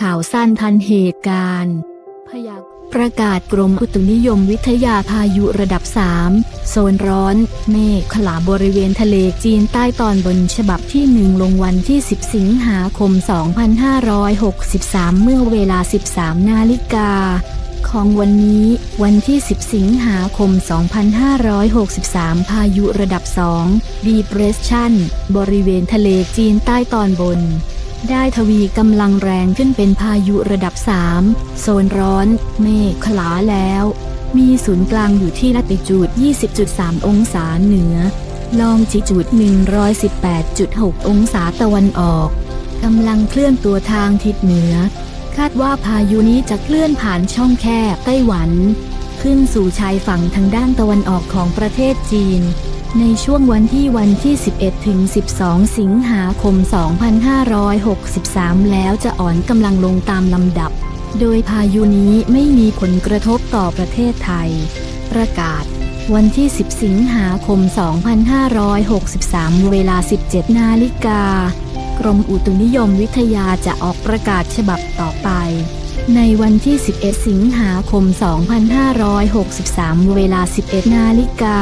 ข่าวสั้นทันเหตุการณ์ พยากประกาศกรมอุตุนิยมวิทยาพายุระดับ 3 โซนร้อน เมฆขลาบริเวณทะเลจีนใต้ตอนบนฉบับที่ 1 ลงวันที่ 10 สิงหาคม 2563 เมื่อเวลา 13 นาฬิกาของวันนี้วันที่ 10 สิงหาคม 2563 พายุระดับ 2 Depression บริเวณทะเลจีนใต้ตอนบน ได้ทวีกำลังแรงขึ้นเป็นพายุระดับ 3 โซนร้อน เมฆขลาแล้ว มีศูนย์กลางอยู่ที่ลัติจูด 20.3 องศาเหนือ ลองจิจูด 118.6 องศาตะวันออกกำลังเคลื่อนตัวทางทิศเหนือ คาดว่าพายุนี้จะเคลื่อนผ่านช่องแคบไต้หวัน ขึ้นสู่ชายฝั่งทางด้านตะวันออกของประเทศจีน ในช่วงวันที่วันที่ 11 ถึง 12 สิงหาคม 2563 แล้วจะอ่อนกำลังลงตามลำดับ โดยพายุนี้ไม่มีผลกระทบต่อประเทศไทย ประกาศ วันที่ 10 สิงหาคม 2563 เวลา 17 นาฬิกากรมอุตุนิยมวิทยาจะออกประกาศฉบับต่อไป ในวันที่ 11 สิงหาคม 2563 เวลา 11 นาฬิกา